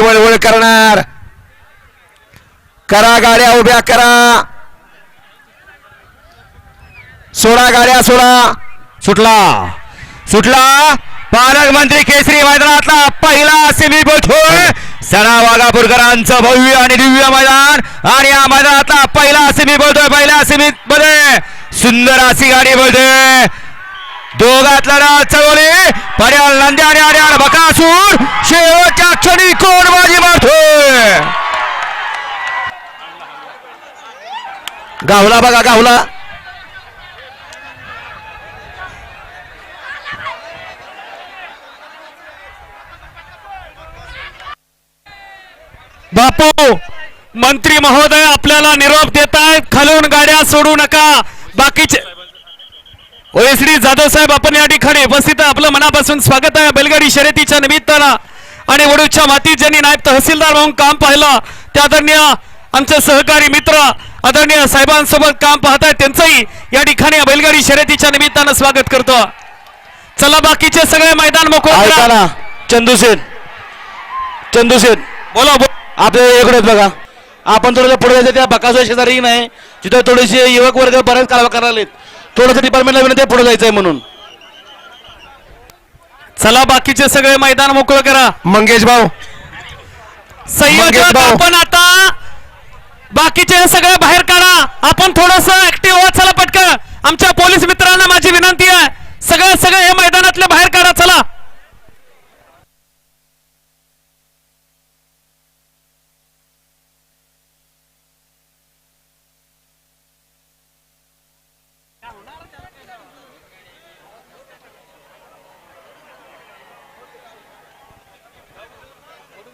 वळवळ करणार. करा गाड्या उभ्या करा. सोडा गाड्या सोडा. सुटला. सुटला. पालकमंत्री केसरी मैदानातला पहिला सेमी बोलतोय सणा वाघापूरकरांचं भव्य आणि दिव्य मैदान. आणि या मैदानातला पहिला सेमी बोलतोय पहिल्या सेमी मध्ये. सुंदर अशी गाडी बोलते. दोघात लढा चढवली पर्याल नंद्या आणि बकासूर. शेवटच्या गावला बघा गावला. बापू मंत्री महोदय आपल्याला निरोप देत आहेत खालून गाड्या सोडू नका. बाकीचे ओएसडी जाधव साहेब आपण या ठिकाणी उपस्थित आपलं मनापासून स्वागत आहे. बैलगाडी शर्यतीच्या निमित्तानं आणि वडूच्या मातीत ज्यांनी नायब तहसीलदार म्हणून काम पाहिलं त्या आदरणीय आमचे सहकारी मित्र आदरणीय साहेबांसोबत काम पाहत आहेत त्यांचंही या ठिकाणी बैलगाडी शर्यतीच्या निमित्तानं स्वागत करतो. चला बाकीचे सगळे मैदान मोकळे चंदू शेठ बोला बोला. आपल्या बघा. आपण थोडंसं पुढे जायचं त्या बकासूर शेजारी नाही. तिथं थोडेसे युवक वर्ग बरेच कारवा करायला थोडंसं डिपार्टमेंटला विनंती पुढे जायचंय म्हणून. चला बाकीचे सगळे मैदान मोकळं करा. मंगेश भाऊ. भाऊ. आपण आता बाकीचे सगळे बाहेर काढा. आपण थोडस ऍक्टिव्ह वाचायला चला पटकन.